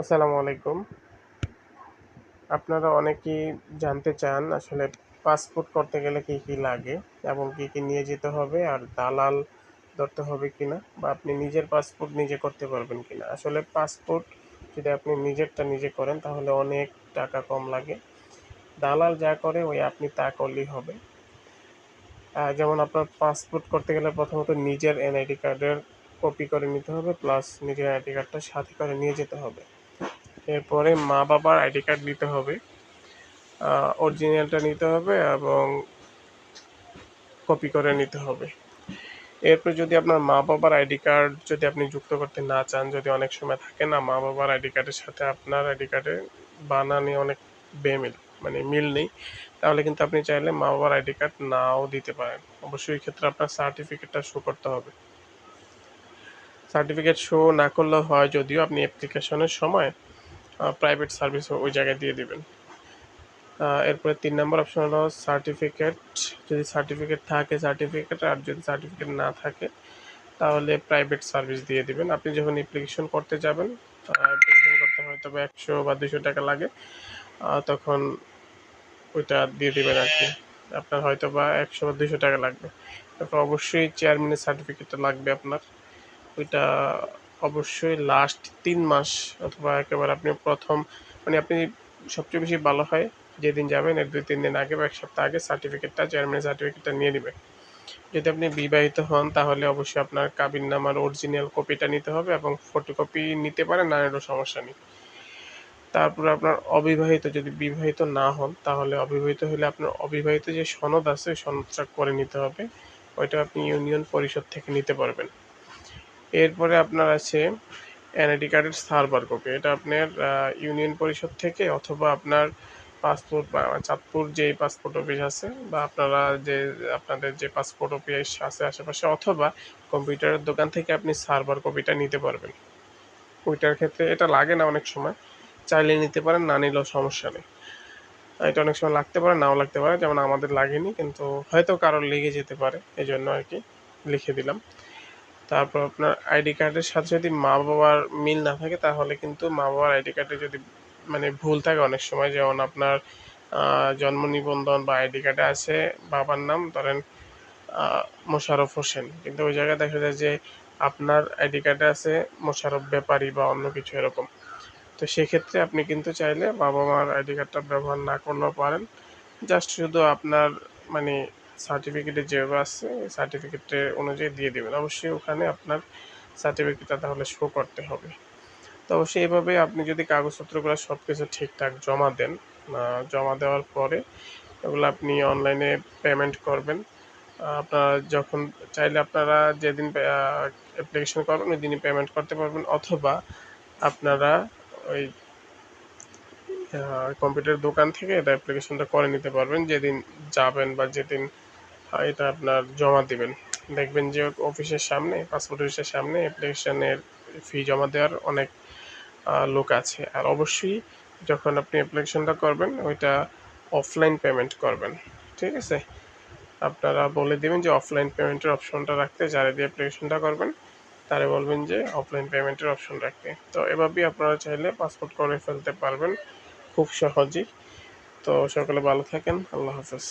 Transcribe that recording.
আসসালামু আলাইকুম। আপনারা অনেকেই জানতে চান আসলে পাসপোর্ট করতে গেলে কী কী লাগে এবং কী কী নিয়ে যেতে হবে আর দালাল ধরতে হবে কিনা বা আপনি নিজের পাসপোর্ট নিজে করতে পারবেন কিনা। আসলে পাসপোর্ট যদি আপনি নিজেরটা নিজে করেন তাহলে অনেক টাকা কম লাগে। দালাল যা করে ওই আপনি তা করলেই হবে। যেমন আপনার পাসপোর্ট করতে গেলে প্রথমত নিজের এনআইডি কার্ডের কপি করে নিতে হবে, প্লাস নিজের আইডি কার্ডটা সাথে করে নিয়ে যেতে হবে। এরপরে মা বাবার আইডি কার্ড নিতে হবে অরিজিনালটা নিতে হবে এবং কপি করে নিতে হবে। এরপর যদি আপনার মা বাবার আইডি কার্ড যদি আপনি যুক্ত করতে না চান, যদি অনেক সময় থাকে না, মা বাবার আইডি কার্ডের সাথে আপনার আইডি কার্ডে বানানে অনেক বেমিল মানে মিল নেই। তাহলে কিন্তু আপনি চাইলে মা বাবার আইডি কার্ড নাও দিতে পারেন। অবশ্যই এই ক্ষেত্রে আপনার সার্টিফিকেটটা শো করতে হবে। সার্টিফিকেট শো না করলেও হয় যদিও আপনি অ্যাপ্লিকেশনের সময় প্রাইভেট সার্ভিস ওই জায়গায় দিয়ে দিবেন। এরপরে তিন নম্বর অপশন হলো সার্টিফিকেট যদি সার্টিফিকেট থাকে সার্টিফিকেট আর যদি সার্টিফিকেট না থাকে, তাহলে প্রাইভেট সার্ভিস দিয়ে দিবেন। আপনি যখন অ্যাপ্লিকেশন করতে যাবেন অ্যাপ্লিকেশন করতে হয়তো বা একশো বা দুশো টাকা লাগে। তখন ওইটা দিয়ে দেবেন আর কি। আপনার হয়তো বা একশো বা দুশো টাকা লাগবে। তারপর অবশ্যই চেয়ারম্যানের সার্টিফিকেটটা লাগবে আপনার। ওইটা অবশ্যই লাস্ট তিন মাস অথবা একেবারে আপনি প্রথম মানে আপনি সবচেয়ে বেশি ভালো হয় যেদিন যাবেন এর দুই, তিন দিন আগে বা এক সপ্তাহ আগে সার্টিফিকেটটা চেয়ারম্যানের সার্টিফিকেটটা নিয়ে নেবেন। যদি আপনি বিবাহিত হন, তাহলে অবশ্যই আপনার কাবিন নামার অরিজিনাল কপিটা নিতে হবে এবং ফটোকপি নিতে পারেন, না এরও সমস্যা নেই। তারপর আপনার অবিবাহিত, যদি বিবাহিত না হন, তাহলে অবিবাহিত হলে আপনার অবিবাহিত যে সনদ আছে, সনদটা করে নিতে হবে। ওইটা আপনি ইউনিয়ন পরিষদ থেকে নিতে পারবেন। এরপরে আপনার আছে এনআইডি কার্ডের সার্ভার কপি। এটা আপনার ইউনিয়ন পরিষদ থেকে অথবা আপনার পাসপোর্ট বা চাঁদপুর যে পাসপোর্ট অফিস আছে বা আপনারা যে, আপনাদের যে পাসপোর্ট অফিস আছে আশেপাশে অথবা কম্পিউটারের দোকান থেকে আপনি সার্ভার কপিটা নিতে পারবেন। ওইটার ক্ষেত্রে এটা লাগে না অনেক সময়। চাইলে নিতে পারেন, না নিলেও সমস্যা নেই। এটা অনেক সময় লাগতে পারে, নাও লাগতে পারে, যেমন আমাদের লাগেনি, কিন্তু হয়তো কারোর লেগে যেতে পারে এই জন্য আর কি লিখে দিলাম। তারপর আপনার আইডি কার্ডের সাথে যদি মা বাবার মিল না থাকে, তাহলে কিন্তু মা বাবার আইডি কার্ডে যদি মানে ভুল থাকে অনেক সময়, যেমন আপনার জন্ম নিবন্ধন বা আইডি কার্ডে আছে বাবার নাম, ধরেন মোশারফ হোসেন। কিন্তু ওই জায়গায় দেখা যায় যে আপনার আইডি কার্ডে আছে মোশারফ ব্যাপারী বা অন্য কিছু এরকম। তো সেক্ষেত্রে আপনি কিন্তু চাইলে বাবা মার আইডি কার্ডটা ব্যবহার না করলেও পারেন। জাস্ট শুধু আপনার মানে সার্টিফিকেটে যেভাবে আছে সার্টিফিকেটের অনুযায়ী দিয়ে দেবেন। অবশ্যই ওখানে আপনার সার্টিফিকেটটা তাহলে শো করতে হবে। তো অবশ্যই এভাবে আপনি যদি কাগজপত্রগুলো সব কিছু ঠিকঠাক জমা দেন জমা দেওয়ার পরে এগুলো আপনি অনলাইনে পেমেন্ট করবেন। আপনারা যখন চাইলে আপনারা যেদিন অ্যাপ্লিকেশন করবেন, ওই দিনই পেমেন্ট করতে পারবেন। অথবা আপনারা ওই কম্পিউটার দোকান থেকে এটা অ্যাপ্লিকেশনটা করে নিতে পারবেন। যেদিন যাবেন বা যেদিন এটা আপনার জমা দিবেন। দেখবেন যে অফিসের সামনে পাসপোর্ট অফিসের সামনে অ্যাপ্লিকেশনের ফি জমা দেওয়ার অনেক লোক আছে। আর অবশ্যই যখন আপনি অ্যাপ্লিকেশনটা করবেন, ওইটা অফলাইন পেমেন্ট করবেন। ঠিক আছে? আপনারা বলে দিবেন যে অফলাইন পেমেন্টের অপশনটা রাখতে, যারা দিয়ে অ্যাপ্লিকেশনটা করবেন, তারা বলবেন যে অফলাইন পেমেন্টের অপশন রাখতে। তো এভাবেই আপনারা চাইলে পাসপোর্ট করে ফেলতে পারবেন খুব সহজেই। তো সকলে ভালো থাকেন, আল্লাহ হাফেজ।